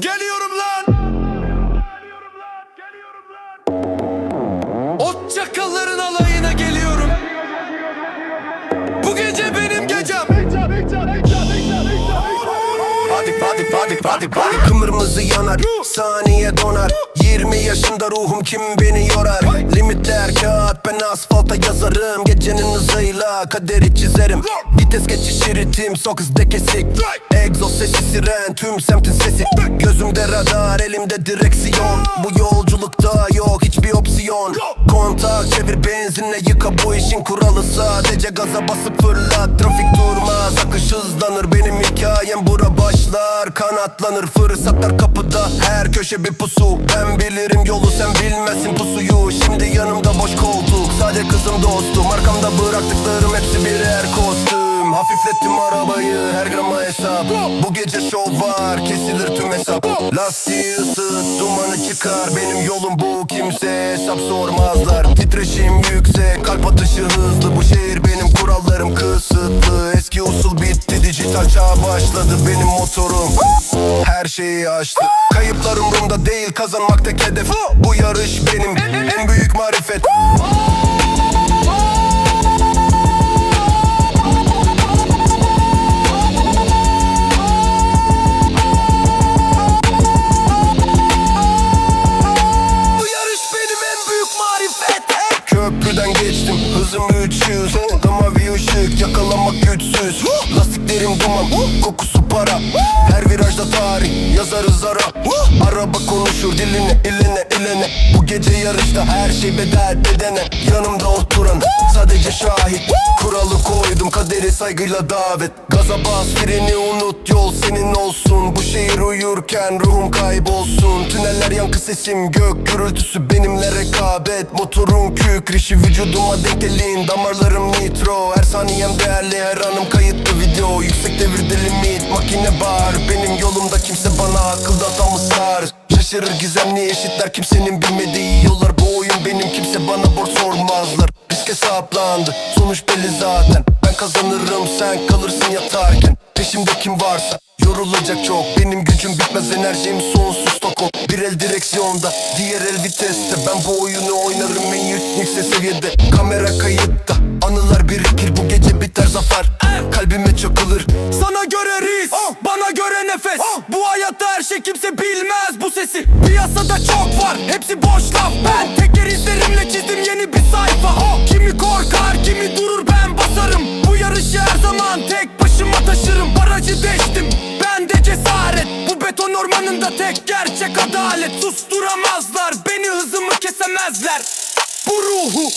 Geliyorum hadi hadi hadi hadi Kırmızı yanar saniye donar. 20 yaşında ruhum kim beni yorar? Limitler kağıt ben asfalta yazarım. Gecenin hızıyla kaderi çizerim. Vites geçiş şeritim sok hızda kesik. Egzoz sesi siren tüm semtin sesi. Gözümde radar elimde direksiyon. Bu yolculukta yok hiçbir opsiyon çevir benzinle yıka bu işin kuralı. Sadece gaza basıp fırlat trafik durmaz Akış hızlanır. Benim hikayem bura başlar Kanatlanır. Fırsatlar kapıda her köşe bir pusu. Ben bilirim yolu sen bilmezsin pusuyu. Şimdi yanımda hesap. Bu gece şov var kesilir tüm hesap. Lastiği ısıt dumanı çıkar. Benim yolum bu kimse hesap sormazlar. Titreşim yüksek kalp atışı hızlı. Bu şehir benim kurallarım kısıtlı. Eski usul bitti dijital çağ başladı. Benim motorum her şeyi aştı. Kayıplar umurumda değil kazanmak tek hedef. Bu yarış benim en büyük marifet hızım 300 Da mavi ışık. Yakalamak güçsüz. Lastiklerim duman. Kokusu para. Her virajda tarih. Yazarız ara. Araba konuşur gece yarışta her şey bedel bedene Yanımda oturan sadece şahit. Kuralı koydum kaderi saygıyla davet. Gaza bas freni unut yol senin olsun. Bu şehir uyurken ruhum kaybolsun. Tüneller yankı sesim gök gürültüsü benimle rekabet. Motorun kükrişi vücuduma denk gelin. Damarlarım nitro her saniyem değerli. Her anım kayıtlı video yüksek devirde limit Makine bağır benim yolumda kimse bana akılda adamı sar Şaşırır gizemli eşitler kimsenin bilmediği yollar Bu oyun benim kimse bana borç sormazlar. Risk hesaplandı sonuç belli zaten. Ben kazanırım sen kalırsın yatarken. Peşimde kim varsa yorulacak çok. Benim gücüm bitmez enerjim sonsuz. Tokom Bir el direksiyonda diğer el viteste. Ben bu oyunu oynarım en yük- yüksek seviyede. Kamera kayıtta anılar birikir. Bu gece biter zafer. Kalbime çakılır. Sana göre sesi Piyasada çok var, hepsi boş laf. Ben teker izlerimle çizdim yeni bir sayfa. Kimi korkar, kimi durur ben basarım. Bu yarışı her zaman tek başıma taşırım. Barajı deştim, ben de cesaret. Bu beton ormanında tek gerçek adalet. Susturamazlar, beni hızımı kesemezler. Bu ruhu